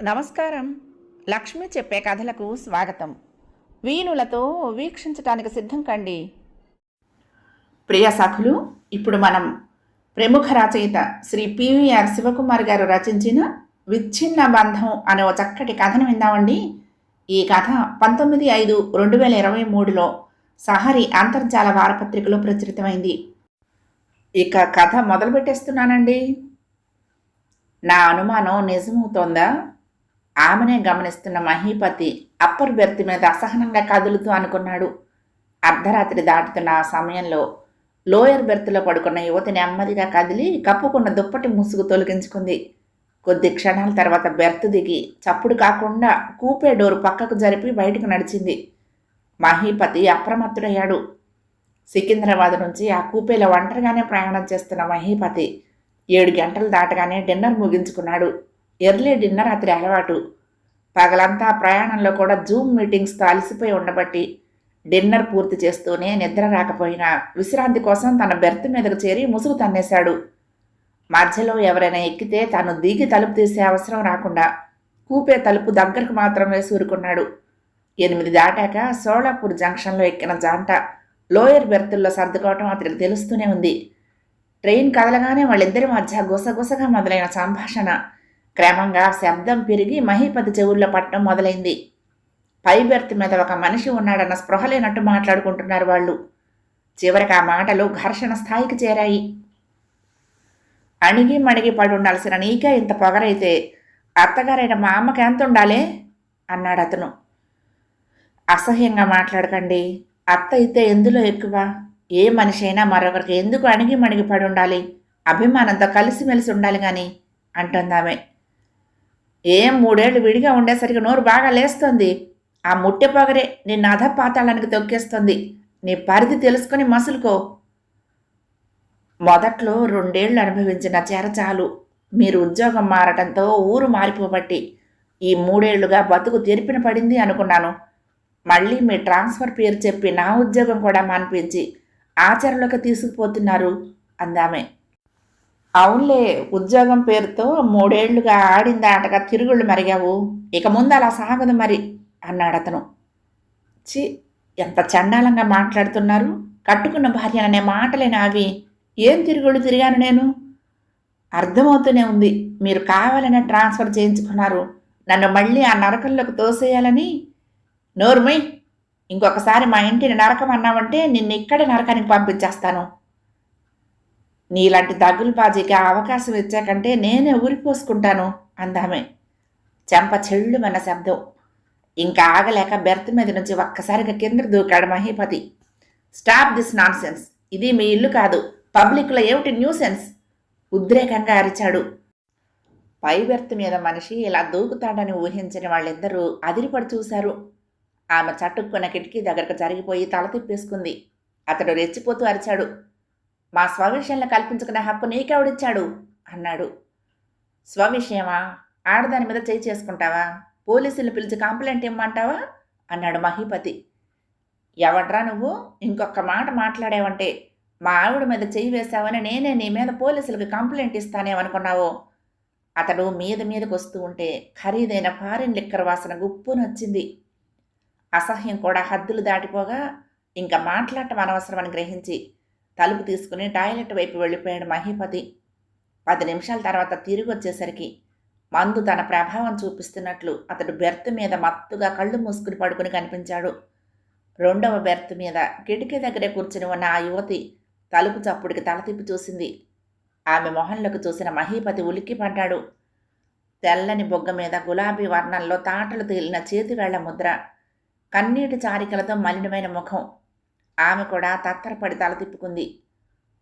నమస్కారం. లక్ష్మి చెప్పే కథలకు స్వాగతం. వీణులతో వీక్షించటానికి సిద్ధం కండి. ప్రియ సఖులు ఇప్పుడు మనం ప్రముఖ రచయిత శ్రీ పివిఆర్ శివకుమార్ గారు రచించిన విచ్ఛిన్న బంధం అనే ఒక చక్కటి కథను విందామండి. ఈ కథ పంతొమ్మిది ఐదు రెండు వేల ఇరవై మూడులో సహరి అంతర్జాల వారపత్రికలో ప్రచురితమైంది. ఇక కథ మొదలు పెట్టేస్తున్నానండి నా అనుమానం నిజమవుతోందా? ఆమెనే గమనిస్తున్న మహీపతి అప్పర్ బెర్త్ మీద అసహనంగా కదులుతూ అనుకున్నాడు. అర్ధరాత్రి దాటుతున్న ఆ సమయంలో లోయర్ బెర్త్లో పడుకున్న యువతి నెమ్మదిగా కదిలి కప్పుకున్న దుప్పటి ముసుగు తొలగించుకుంది. కొద్ది క్షణాల తర్వాత బెర్త్ దిగి చప్పుడు కాకుండా కూపే డోరు పక్కకు జరిపి బయటకు నడిచింది. మహీపతి అప్రమత్తుడయ్యాడు. సికింద్రాబాద్ నుంచి ఆ కూపేలో ఒంటరిగానే ప్రయాణం చేస్తున్న మహీపతి ఏడు గంటలు దాటగానే డిన్నర్ ముగించుకున్నాడు. ఎర్లీ డిన్నర్ అతడి అలవాటు. పగలంతా ప్రయాణంలో కూడా జూమ్ మీటింగ్స్తో అలసిపోయి ఉండబట్టి డిన్నర్ పూర్తి చేస్తూనే నిద్ర రాకపోయినా విశ్రాంతి కోసం తన బెర్త్ మీదకు చేరి ముసుగు తన్నేశాడు. మధ్యలో ఎవరైనా ఎక్కితే తాను దిగి తలుపు తీసే అవసరం రాకుండా కూపే తలుపు దగ్గరకు మాత్రమే సూరుకున్నాడు. ఎనిమిది దాటాక సోలాపూర్ జంక్షన్లో ఎక్కిన జాంట లోయర్ బెర్తుల్లో సర్దుకోవటం అతనికి తెలుస్తూనే ఉంది. ట్రైన్ కదలగానే వాళ్ళిద్దరి మధ్య గుసగుసగా మొదలైన సంభాషణ క్రమంగా శబ్దం పెరిగి మహీపతి చెవుల్లో పట్టడం మొదలైంది. పై బెర్త్ మీద ఒక మనిషి ఉన్నాడన్న స్పృహ లేనట్టు మాట్లాడుకుంటున్నారు వాళ్ళు. చివరికి ఆ మాటలు ఘర్షణ స్థాయికి చేరాయి. అణిగి మణిగి పడి ఉండాల్సిన నీకే ఇంత పొగరైతే అత్తగారైన మా అమ్మకి ఎంత ఉండాలి అన్నాడు అతను. అసహ్యంగా మాట్లాడకండి. అత్త అయితే ఎందులో ఎక్కువ? ఏ మనిషి అయినా మరొకరికి ఎందుకు అణిగి మణిగి పడి ఉండాలి అభిమానంతో కలిసిమెలిసి ఉండాలి కానీ అంటుందామె. ఏం మూడేళ్ళు విడిగా ఉండేసరికి నోరు బాగా లేస్తుంది. ఆ ముట్టె పొగరే నిన్ను అధ పాతాళానికి తొక్కేస్తుంది. నీ పరిధి తెలుసుకొని మసులుకో. మొదట్లో రెండేళ్ళు అనుభవించిన చెర చాలు మీరు ఉద్యోగం మారటంతో ఊరు మారిపోబట్టి ఈ మూడేళ్ళుగా బతుకు తెరిపిన పడింది అనుకున్నాను. మళ్ళీ మీ ట్రాన్స్ఫర్ పేరు చెప్పి నా ఉద్యోగం కూడా మాన్పించి ఆచరణలోకి తీసుకుపోతున్నారు అందామే. అవునులే ఉద్యోగం పేరుతో మూడేళ్ళుగా ఆడింది ఆటగా తిరుగుళ్ళు మరిగావు. ఇక ముందు అలా సాగదు మరి అన్నాడు అతను. చి ఎంత చండాలంగా మాట్లాడుతున్నారు. కట్టుకున్న భార్య అనే మాటలేనా అవి ఏం తిరుగుళ్ళు తిరిగాను నేను? అర్థమవుతూనే ఉంది. మీరు కావాలనే ట్రాన్స్ఫర్ చేయించుకున్నారు. నన్ను మళ్ళీ ఆ నరకంలోకి తోసేయాలని? నోర్మై ఇంకొకసారి మా ఇంటిని నరకం అన్నావంటే నిన్ను ఇక్కడే నరకానికి పంపించేస్తాను. నీలాంటి దగ్గులబాజీకి అవకాశం ఇచ్చాకంటే నేనే ఊరిపోసుకుంటాను అందామె. చెంప చెళ్ళుమన్న శబ్దం. ఇంకా ఆగలేక బెర్త్ మీద నుంచి ఒక్కసారిగా కిందకు దూకాడు మహీపతి. స్టాప్ దిస్ నాన్సెన్స్ ఇది మీ ఇల్లు కాదు. పబ్లిక్లో ఏమిటి న్యూసెన్స్? ఉద్రేకంగా అరిచాడు. పై బెర్త్ మీద మనిషి ఇలా దూకుతాడని ఊహించిన వాళ్ళిద్దరూ అదిరిపడి చూశారు. ఆమె చటుక్కున్న కిటికీ దగ్గరకు జరిగిపోయి తల తిప్పేసుకుంది. అతడు రెచ్చిపోతూ అరిచాడు. మా స్వవిషయంలో కల్పించుకునే హక్కు నీకెవడిచ్చాడు అన్నాడు. స్వవిషయమా ఆడదాని మీద చేయి చేసుకుంటావా? పోలీసులు పిలిచి కంప్లైంట్ ఇమ్మంటావా? అన్నాడు మహీపతి. ఎవడ్రా నువ్వు? ఇంకొక మాట మాట్లాడావంటే మా ఆవిడ మీద చెయ్యి వేశావని నేనే నీ మీద పోలీసులకు కంప్లైంట్ ఇస్తానేమనుకున్నావు అతడు మీద మీదకు వస్తూ ఉంటే ఖరీదైన ఫారిన్ లిక్కర్ వాసన గుప్పునొచ్చింది అసహ్యం కూడా హద్దులు దాటిపోగా ఇంకా మాట్లాడటం అనవసరమని గ్రహించి తలుపు తీసుకుని టాయిలెట్ వైపు వెళ్ళిపోయాడు మహీపతి. పది నిమిషాల తర్వాత తిరిగి వచ్చేసరికి మందు తన ప్రభావం చూపిస్తున్నట్లు అతడు బెర్త్ మీద మత్తుగా కళ్ళు మూసుకుని పడుకుని కనిపించాడు. రెండవ బెర్త్ మీద కిటికీ దగ్గరే కూర్చుని ఉన్న ఆ యువతి తలుపు చప్పుడికి తల తిప్పి చూసింది. ఆమె మొహంలోకి చూసిన మహీపతి ఉలిక్కి పడ్డాడు. తెల్లని బొగ్గ మీద గులాబీ వర్ణంలో తాటలు తేలిన చేతివేళ్ళ ముద్ర కన్నీటి చారికలతో మలినమైన ముఖం ఆమె కూడా తత్తరపడి తల తిప్పుకుంది.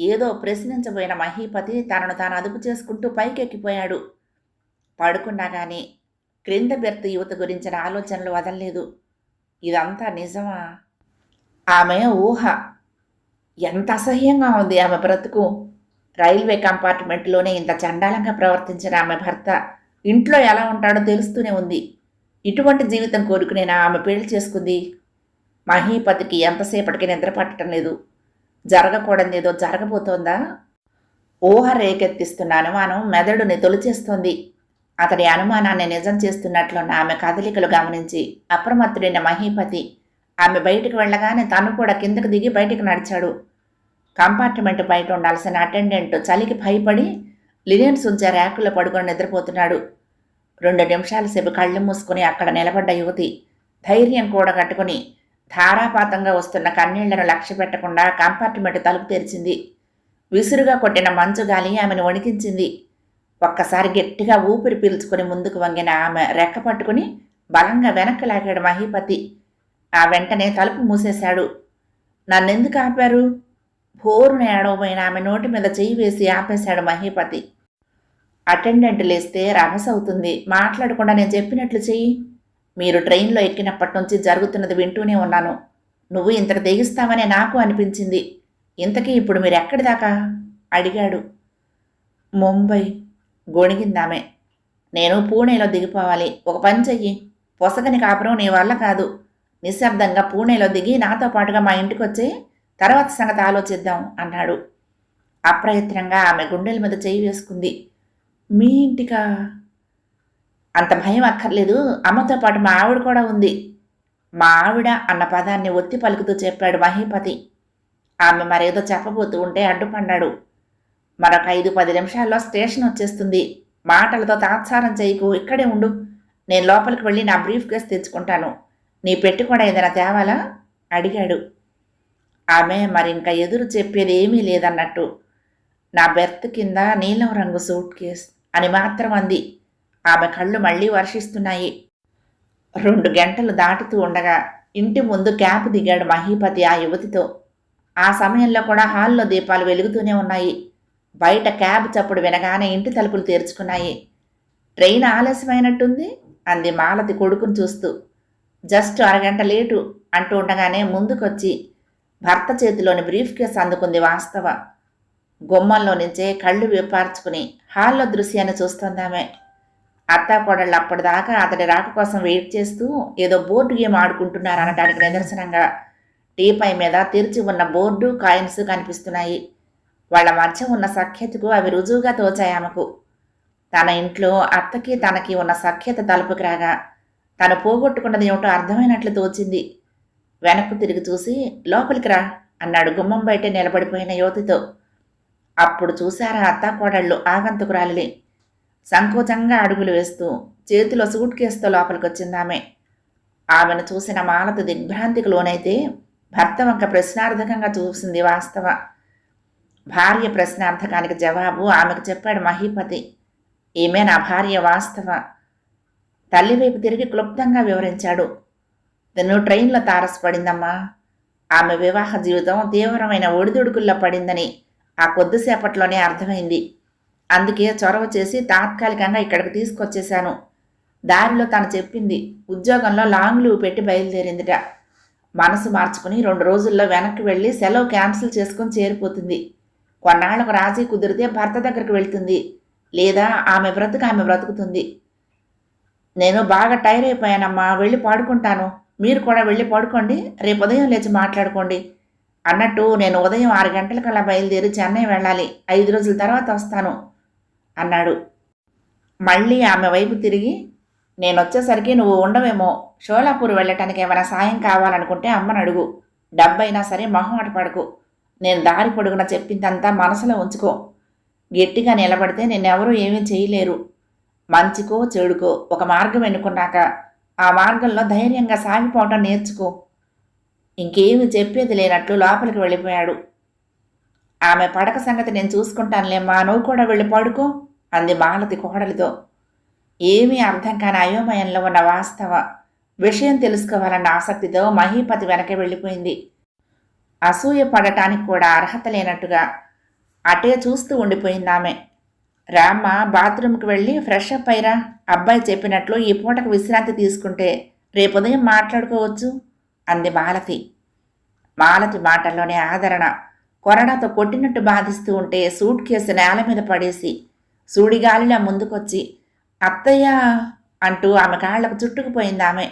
ఏదో ప్రశ్నించబోయిన మహీపతి తనను తాను అదుపు చేసుకుంటూ పైకెక్కిపోయాడు. పడుకున్నా కానీ క్రింద బెర్త్ యువత గురించిన ఆలోచనలు వదలలేదు. ఇదంతా నిజమా? ఆమె ఊహ. ఎంత అసహ్యంగా ఉంది ఆమె బ్రతుకు. రైల్వే కంపార్ట్మెంట్లోనే ఇంత చండాలంగా ప్రవర్తించిన ఆమె భర్త ఇంట్లో ఎలా ఉంటాడో తెలుస్తూనే ఉంది. ఇటువంటి జీవితం కోరుకునేనా ఆమె పెళ్ళి చేసుకుంది? మహీపతికి ఎంతసేపటికి నిద్ర పట్టడం లేదు. జరగకూడదేదో జరగబోతోందా? ఊహ రేకెత్తిస్తున్న అనుమానం మెదడుని తొలిచేస్తోంది. అతడి అనుమానాన్ని నిజం చేస్తున్నట్లున్న ఆమె కదలికలు గమనించి అప్రమత్తుడైన మహీపతి ఆమె బయటికి వెళ్ళగానే తను కూడా కిందకు దిగి బయటికి నడిచాడు. కంపార్ట్మెంట్ బయట ఉండాల్సిన అటెండెంట్ చలికి భయపడి లినియన్స్ ఉంచే ర్యాకులో పడుకొని నిద్రపోతున్నాడు. రెండు నిమిషాల సేపు కళ్ళు మూసుకుని అక్కడ నిలబడ్డ యువతి ధైర్యం కూడగట్టుకుని ధారాపాతంగా వస్తున్న కన్నీళ్ళను లక్ష్య పెట్టకుండా కంపార్ట్మెంట్ తలుపు తెరిచింది. విసురుగా కొట్టిన మంచు గాలి ఆమెను వణికించింది. ఒక్కసారి గట్టిగా ఊపిరి పీల్చుకుని ముందుకు వంగిన ఆమె రెక్క పట్టుకుని బలంగా వెనక్కి లాగాడు మహీపతి. ఆ వెంటనే తలుపు మూసేశాడు. నన్నెందుకు ఆపారు? భోరున ఏడవమైన ఆమె నోటి మీద చెయ్యి వేసి ఆపేశాడు మహీపతి. అటెండెంట్ లేస్తే రభస అవుతుంది మాట్లాడకుండా నేను చెప్పినట్లు చెయ్యి. మీరు ట్రైన్లో ఎక్కినప్పటి నుంచి జరుగుతున్నది వింటూనే ఉన్నాను. నువ్వు ఇంత తెగిస్తావనే నాకు అనిపించింది. ఇంతకీ ఇప్పుడు మీరు ఎక్కడి దాకా అడిగాడు. ముంబై. గొణిగిందామె. నేను పూణేలో దిగిపోవాలి. ఒక పని చెయ్యి. పొసగని కాపురం నీ వల్ల కాదు. నిశ్శబ్దంగా పూణేలో దిగి నాతో పాటుగా మా ఇంటికి వచ్చి తర్వాత సంగతి ఆలోచిద్దాం అన్నాడు. అప్రయత్నంగా ఆమె గుండెల మీద చేయి వేసుకుంది. మీ ఇంటికా? అంత భయం అక్కర్లేదు. అమ్మతో పాటు మా ఆవిడ కూడా ఉంది. మా ఆవిడ అన్న పదాన్ని ఒత్తి పలుకుతూ చెప్పాడు మహీపతి. ఆమె మరేదో చెప్పబోతూ ఉంటే అడ్డుపడ్డాడు మరొక ఐదు పది నిమిషాల్లో స్టేషన్ వచ్చేస్తుంది. మాటలతో తాత్సారం చేయకు. ఇక్కడే ఉండు. నేను లోపలికి వెళ్ళి నా బ్రీఫ్ కేస్ తెచ్చుకుంటాను. నీ పెట్టి కూడా ఏదైనా తేవాలా? అడిగాడు. ఆమె మరి ఇంకా ఎదురు చెప్పేది ఏమీ లేదన్నట్టు. నా బెర్త్ కింద నీలం రంగు సూట్ కేస్ అని మాత్రం అంది. ఆమె కళ్ళు మళ్ళీ వర్షిస్తున్నాయి. రెండు గంటలు దాటుతూ ఉండగా ఇంటి ముందు క్యాబ్ దిగాడు మహీపతి ఆ యువతితో. ఆ సమయంలో కూడా హాల్లో దీపాలు వెలుగుతూనే ఉన్నాయి. బయట క్యాబ్ చప్పుడు వినగానే ఇంటి తలుపులు తెరుచుకున్నాయి. ట్రైన్ ఆలస్యమైనట్టుంది అంది మాలతి కొడుకును చూస్తూ. జస్ట్ అరగంట లేటు అంటూ ఉండగానే ముందుకొచ్చి భర్త చేతిలోని బ్రీఫ్ కేస్ అందుకుంది వాస్తవ. గుమ్మంలో నుంచే కళ్ళు విపార్చుకుని హాల్లో దృశ్యాన్ని చూస్తుందామే. అత్తాకోడళ్ళు అప్పటిదాకా అతడి రాక కోసం వెయిట్ చేస్తూ ఏదో బోర్డు గేమ్ ఆడుకుంటున్నారు అనడానికి నిదర్శనంగా టీపై మీద తెరిచి ఉన్న బోర్డు కాయిన్స్ కనిపిస్తున్నాయి. వాళ్ళ మధ్య ఉన్న సఖ్యతకు అవి రుజువుగా తోచాయి ఆమెకు. తన ఇంట్లో అత్తకి తనకి ఉన్న సఖ్యత తలుపుకి రాగా తను పోగొట్టుకున్నది ఏమిటో అర్థమైనట్లు తోచింది. వెనక్కు తిరిగి చూసి లోపలికి రా అన్నాడు గుమ్మం బయట నిలబడిపోయిన యువతితో. అప్పుడు చూశారా అత్తాకోడళ్ళు ఆగంతుకురాలిని. సంకోచంగా అడుగులు వేస్తూ చేతిలో సూట్ కేసుతో లోపలికి వచ్చింది ఆమె ఆమెను చూసిన మాలత దిగ్భ్రాంతికి లోనైతే భర్త వంక ప్రశ్నార్థకంగా చూసింది వాస్తవ. భార్య ప్రశ్నార్థకానికి జవాబు ఆమెకు చెప్పాడు మహీపతి. ఈమె నా భార్య వాస్తవ. తల్లి వైపు తిరిగి క్లుప్తంగా వివరించాడు. తను ట్రైన్లో తారసపడిందమ్మా. ఆమె వివాహ జీవితం తీవ్రమైన ఒడిదుడుకుల్లో పడిందని ఆ కొద్దిసేపట్లోనే అర్థమైంది. అందుకే చొరవ చేసి తాత్కాలికంగా ఇక్కడికి తీసుకొచ్చేశాను. దారిలో తను చెప్పింది ఉద్యోగంలో లాంగ్ లీవ్ పెట్టి బయలుదేరిందిట. మనసు మార్చుకుని రెండు రోజుల్లో వెనక్కి వెళ్ళి సెలవు క్యాన్సిల్ చేసుకొని చేరిపోతుంది. కొన్నాళ్ళకు రాజీ కుదిరితే భర్త దగ్గరికి వెళ్తుంది. లేదా ఆమె బ్రతుకు ఆమె బ్రతుకుతుంది. నేను బాగా టైర్ అయిపోయానమ్మా వెళ్ళి పాడుకుంటాను. మీరు కూడా వెళ్ళి పడుకోండి రేపు ఉదయం లేచి మాట్లాడుకోండి అన్నట్టు నేను ఉదయం ఆరు గంటలకల్లా బయలుదేరి చెన్నై వెళ్ళాలి. ఐదు రోజుల తర్వాత వస్తాను. అన్నాడు. మళ్ళీ ఆమె వైపు తిరిగి నేను వచ్చేసరికి నువ్వు ఉండవేమో షోలాపూర్ వెళ్ళటానికి ఏమైనా సాయం కావాలనుకుంటే అమ్మను అడుగు. డబ్బైనా సరే మొహమాట పడకు. నేను దారి పొడుగున చెప్పిందంతా మనసులో ఉంచుకో. గట్టిగా నిలబడితే నిన్నెవరూ ఏమీ చేయలేరు. మంచికో చెడుకో ఒక మార్గం ఎన్నుకున్నాక ఆ మార్గంలో ధైర్యంగా సాగిపోవటం నేర్చుకో. ఇంకేమీ చెప్పేది లేనట్లు లోపలికి వెళ్ళిపోయాడు. ఆమె పడక సంగతి నేను చూసుకుంటానులేమ్మా నువ్వు కూడా వెళ్ళి పడుకో అంది మాలతి కోడలితో. ఏమీ అర్థం కాని అయోమయంలో ఉన్న వాస్తవ విషయం తెలుసుకోవాలన్న ఆసక్తితో మహీపతి వెనక వెళ్ళిపోయింది. అసూయ పడటానికి కూడా అర్హత లేనట్టుగా అటే చూస్తూ ఉండిపోయింది ఆమె. రామ్మ బాత్రూమ్కి వెళ్ళి ఫ్రెష్ అప్ అయిరా అబ్బాయి చెప్పినట్లు ఈ పూటకు విశ్రాంతి తీసుకుంటే రేపు ఉదయం మాట్లాడుకోవచ్చు అంది మాలతి మాలతి మాటల్లోనే ఆదరణ కొరడాతో కొట్టినట్టు బాధిస్తూ ఉంటే సూట్ కేసు నేల మీద పడేసి సూడిగాలిలా ముందుకొచ్చి అత్తయ్య అంటూ ఆమె కాళ్ళకు చుట్టుకుపోయింది ఆమె.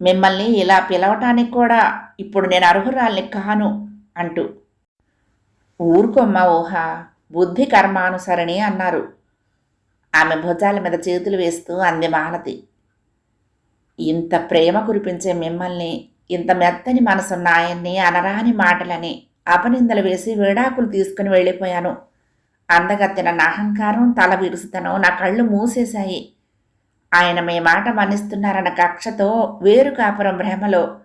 మిమ్మల్ని ఇలా పిలవటానికి కూడా ఇప్పుడు నేను అర్హురాల్ని కాను అంటూ. ఊరుకోమ్మ ఊహ బుద్ధి కర్మానుసరణి అన్నారు. ఆమె భుజాల మీద చేతులు వేస్తూ అంది మాలతి. ఇంత ప్రేమ కురిపించే మిమ్మల్ని ఇంత మెత్తని మనసున్న ఆయన్ని అనరాని మాటలని అపనిందలు వేసి వేడాకులు తీసుకుని వెళ్ళిపోయాను. అందగత్తిన నా అహంకారం తల విరుసుతనం నా కళ్ళు మూసేశాయి. ఆయన మీ మాట మన్నిస్తున్నారన్న కక్షతో వేరు కాపురం భ్రమలో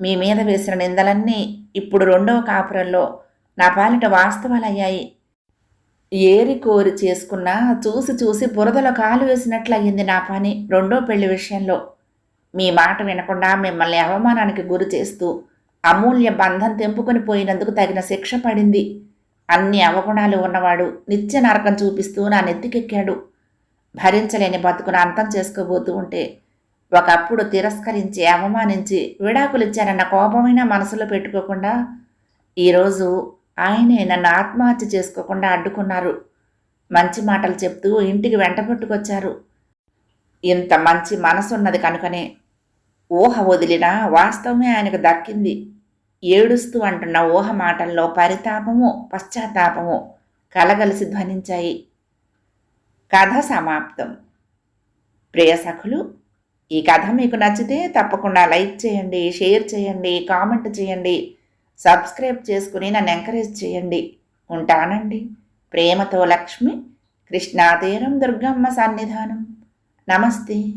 మీ మీద వేసిన నిందలన్నీ ఇప్పుడు రెండవ కాపురంలో నా పాలిట వాస్తవాలయ్యాయి. ఏరి కోరి చేసుకున్నా చూసి చూసి బురదలో కాలు వేసినట్లయింది నా పని రెండో పెళ్ళి విషయంలో. మీ మాట వినకుండా మిమ్మల్ని అవమానానికి గురి చేస్తూ అమూల్య బంధం తెంపుకొని పోయినందుకు తగిన శిక్ష పడింది. అన్ని అవగుణాలు ఉన్నవాడు నిత్య నరకం చూపిస్తూ నా నెత్తికెక్కాడు. భరించలేని బతుకును అంతం చేసుకోబోతూ ఉంటే ఒకప్పుడు తిరస్కరించి అవమానించి విడాకులిచ్చానన్న కోపమైన మనసులో పెట్టుకోకుండా ఈరోజు ఆయనే నన్ను ఆత్మహత్య చేసుకోకుండా అడ్డుకున్నారు. మంచి మాటలు చెప్తూ ఇంటికి వెంట పట్టుకొచ్చారు. ఇంత మంచి మనసున్నది కనుకనే ఊహ వదిలినా వాస్తవమే ఆయనకు దక్కింది. ఏడుస్తూ అంటున్న ఊహ మాటల్లో పరితాపము పశ్చాత్తాపము కలగలిసి ధ్వనించాయి. కథ సమాప్తం. ప్రియ సఖులు ఈ కథ మీకు నచ్చితే తప్పకుండా లైక్ చేయండి షేర్ చేయండి కామెంట్ చేయండి సబ్స్క్రైబ్ చేసుకుని నన్ను ఎంకరేజ్ చేయండి. ఉంటానండి. ప్రేమతో లక్ష్మి కృష్ణాతీరం దుర్గమ్మ సన్నిధానం. నమస్తే.